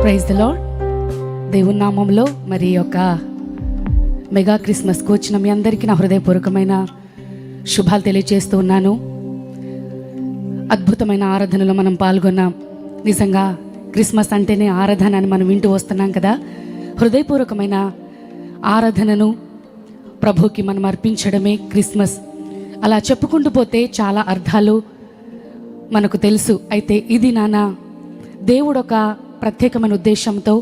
Praise the lord దేవుని నామంలో మరి ఒక యొక్క మెగా క్రిస్మస్కు వచ్చిన మీ అందరికీ నా హృదయపూర్వకమైన శుభాలు తెలియజేస్తూ ఉన్నాను. అద్భుతమైన ఆరాధనలో మనం పాల్గొన్నాం. నిజంగా క్రిస్మస్ అంటేనే ఆరాధన అని మనం వింటూ వస్తున్నాం కదా. హృదయపూర్వకమైన ఆరాధనను ప్రభుకి మనం అర్పించడమే క్రిస్మస్. అలా చెప్పుకుంటూ పోతే చాలా అర్థాలు మనకు తెలుసు. అయితే ఇది నాన్న దేవుడు ఒక ప్రత్యేకమైన ఉద్దేశంతో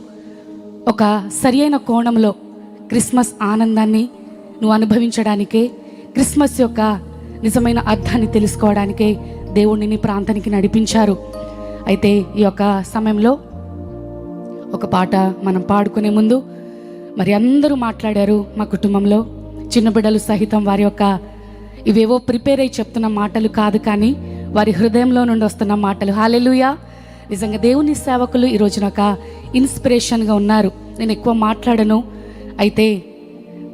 ఒక సరియైన కోణంలో క్రిస్మస్ ఆనందాన్ని నువ్వు అనుభవించడానికే క్రిస్మస్ యొక్క నిజమైన అర్థాన్ని తెలుసుకోవడానికే దేవుడిని నీ ప్రాంతానికి నడిపించారు. అయితే ఈ యొక్క సమయంలో ఒక పాట మనం పాడుకునే ముందు మరి అందరూ మాట్లాడారు మా కుటుంబంలో. చిన్న బిడ్డలు సహితం వారి యొక్క ఇవేవో ప్రిపేర్ అయి చెప్తున్న మాటలు కాదు కానీ వారి హృదయంలో నుండి వస్తున్న మాటలు. హాలెలుయా నిజంగా దేవుని సేవకులు ఈరోజు నాకు ఇన్స్పిరేషన్గా ఉన్నారు. నేను ఎక్కువ మాట్లాడను. అయితే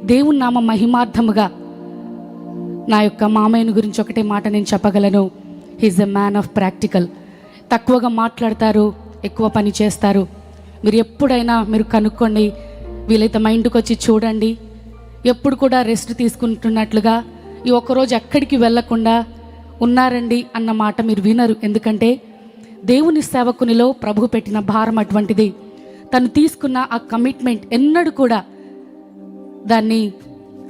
దేవుని నామ మహిమార్థముగా నా యొక్క మామయ్యను గురించి ఒకటే మాట నేను చెప్పగలను. He's a man of practical తక్కువగా మాట్లాడతారు ఎక్కువ పని చేస్తారు. మీరు ఎప్పుడైనా మీరు కనుక్కోండి వీలైతే మా ఇంటికి వచ్చి చూడండి. ఎప్పుడు కూడా రెస్ట్ తీసుకుంటున్నట్లుగా ఈ ఒక్కరోజు ఎక్కడికి వెళ్ళకుండా ఉన్నారండి అన్న మాట మీరు వినరు. ఎందుకంటే దేవుని సేవకునిలో ప్రభు పెట్టిన భారం అటువంటిది. తను తీసుకున్న ఆ కమిట్మెంట్ ఎన్నడూ కూడా దాన్ని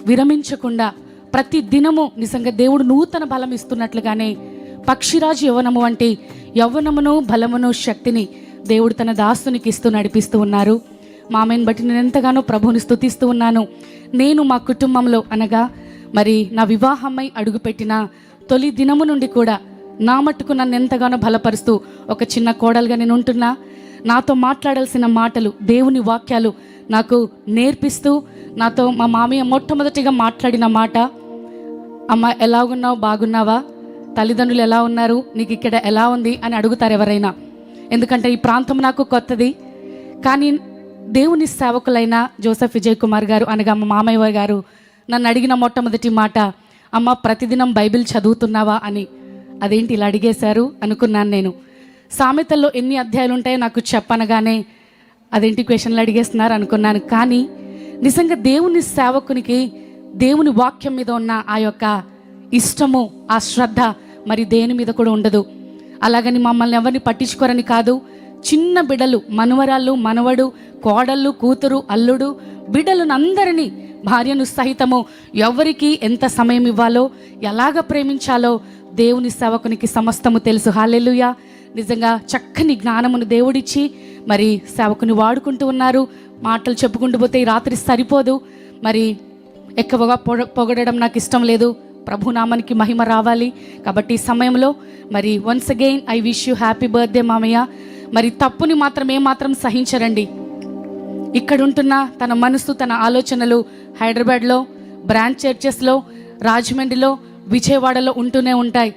విరమించకుండా ప్రతి దినము నిజంగా దేవుడు నూతన బలం ఇస్తున్నట్లుగానే పక్షిరాజు యవనము వంటి యవ్వనమును బలమును శక్తిని దేవుడు తన దాస్తునికి ఇస్తూ నడిపిస్తూ ఉన్నారు. మామయ్యను బట్టి నేను ఎంతగానో ప్రభువుని స్థుతిస్తూ ఉన్నాను. నేను మా కుటుంబంలో అనగా మరి నా వివాహమై అడుగుపెట్టిన తొలి దినము నుండి కూడా నా మట్టుకు నన్ను ఎంతగానో బలపరుస్తూ ఒక చిన్న కోడలుగా నేను ఉంటున్నా. నాతో మాట్లాడాల్సిన మాటలు దేవుని వాక్యాలు నాకు నేర్పిస్తూ నాతో మా మామయ్య మొట్టమొదటిగా మాట్లాడిన మాట అమ్మ ఎలా ఉన్నావు బాగున్నావా? తల్లిదండ్రులు ఎలా ఉన్నారు? నీకు ఇక్కడ ఎలా ఉంది? అని అడుగుతారు ఎవరైనా. ఎందుకంటే ఈ ప్రాంతం నాకు కొత్తది. కానీ దేవుని సేవకులైన జోసఫ్ విజయ్ కుమార్ గారు అనగా మా మామయ్య గారు నన్ను అడిగిన మొట్టమొదటి మాట అమ్మ ప్రతిదినం బైబిల్ చదువుతున్నావా? అని. అదేంటి ఇలా అడిగేశారు? అనుకున్నాను నేను. సామెతల్లో ఎన్ని అధ్యాయాలు ఉంటాయో నాకు చెప్పనగానే అదేంటి క్వశ్చన్లు అడిగేస్తున్నారు అనుకున్నాను. కానీ నిజంగా దేవుని సేవకునికి దేవుని వాక్యం మీద ఉన్న ఆ యొక్క ఇష్టము ఆ శ్రద్ధ మరి దేని మీద కూడా ఉండదు. అలాగని మమ్మల్ని ఎవరిని పట్టించుకోరని కాదు చిన్న బిడలు మనవరాళ్ళు మనవడు కోడళ్ళు కూతురు అల్లుడు బిడలను అందరినీ భార్యను సహితము ఎవరికి ఎంత సమయం ఇవ్వాలో ఎలాగ ప్రేమించాలో దేవుని సేవకునికి సమస్తము తెలుసు. హాలెలుయ నిజంగా చక్కని జ్ఞానమును దేవుడిచ్చి మరి సేవకుని వాడుకుంటూ ఉన్నారు. మాటలు చెప్పుకుంటూ పోతే ఈ రాత్రి సరిపోదు. మరి ఎక్కువగా పొగ పొగడడం నాకు ఇష్టం లేదు. ప్రభునామానికి మహిమ రావాలి. కాబట్టి ఈ సమయంలో మరి once again I wish you happy birthday మామయ్య. మరి తప్పుని మాత్రం ఏమాత్రం సహించరండి. ఇక్కడ ఉంటున్న తన మనసు తన ఆలోచనలు హైదరాబాద్లో బ్రాంచ్ చర్చెస్లో రాజమండ్రిలో విజయవాడలో ఉంటూనే ఉంటాయి.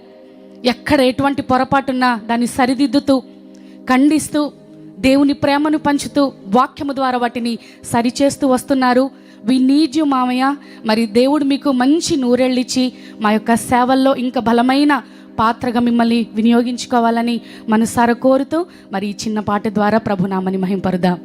ఎక్కడ ఎటువంటి పొరపాటున్నా దాన్ని సరిదిద్దుతూ ఖండిస్తూ దేవుని ప్రేమను పంచుతూ వాక్యము ద్వారా వాటిని సరిచేస్తూ వస్తున్నారు. వి నీడ్ యు మామయ్య. మరి దేవుడు మీకు మంచి నూరెళ్ళిచ్చి మా యొక్క సేవల్లో ఇంకా బలమైన పాత్రగా మిమ్మల్ని వినియోగించుకోవాలని మనసారా కోరుతూ మరి ఈ చిన్న పాట ద్వారా ప్రభునామని మహింపరుదాం.